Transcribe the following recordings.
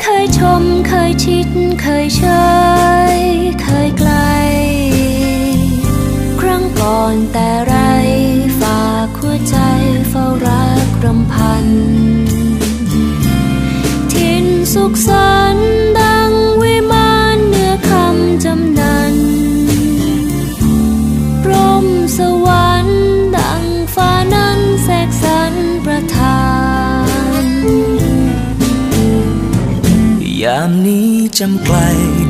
เคยชม เคยชิด เคยเชย เคยไกล ครั้งก่อนแต่ไร ฝากหัวใจเฝ้ารักรำพัน ทิ้นสุขสัน ยามนี้จำไกล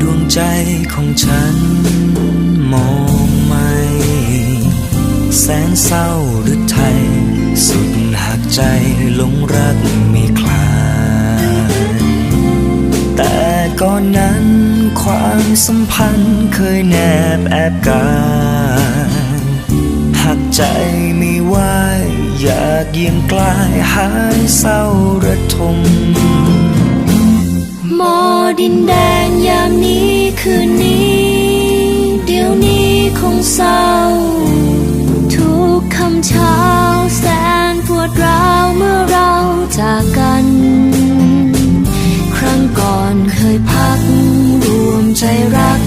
ดวงใจของฉัน มองไม่ แสนเศร้าหรือไทย สุดหักใจหลงรักไม่คลายแต่ก่อนนั้นความสัมพันธ์เคยแนบแอบกายหักใจไม่ไหวอยากเยียงกลายหายเศร้าระทม ดินแดงยามนี้คืนนี้ เดี๋ยวนี้คงเศร้า ทุกคำเช้าแสนปวดร้าวเมื่อเราจากกัน ครั้งก่อนเคยพัก รวมใจรัก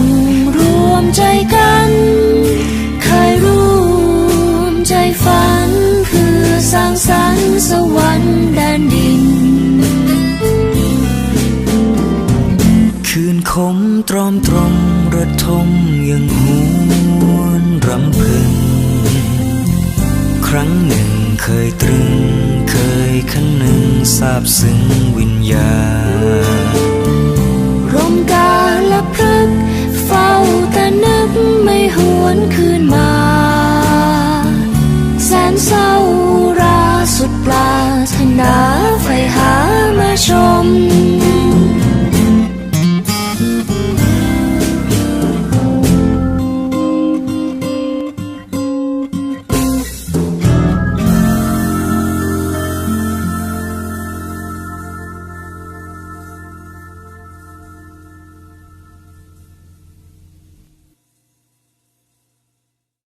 รวมใจกัน เคยรวมใจฝันเพื่อสร้างสรรค์สวรรค์แดนดิ รมระทมยังหวนรำพึง ครั้งหนึ่งเคยตรึง เคยคันหนึ่งทราบซึ้งวิญญาณร่มกาและพฤกเฝ้าแต่นึกไม่หวนคืนมา แสนเศร้าราสุดปราถนาไฟหามาชม